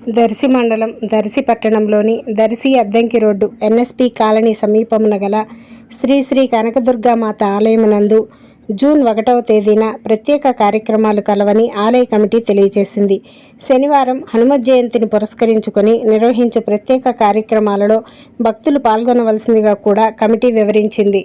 దర్శి మండలం దర్శి పట్టణంలోని Darsi Addanki road NSP colony సమీపమున గల శ్రీ శ్రీ కనకదుర్గామాత ఆలయమునందు జూన్ ఒకటవ తేదీన ప్రత్యేక కార్యక్రమాలు కలవని ఆలయ కమిటీ తెలియజేసింది. శనివారం హనుమత్ జయంతిని పురస్కరించుకొని నిర్వహించే ప్రత్యేక కార్యక్రమాలలో భక్తులు పాల్గొనవలసిందిగా కూడా కమిటీ వివరించింది.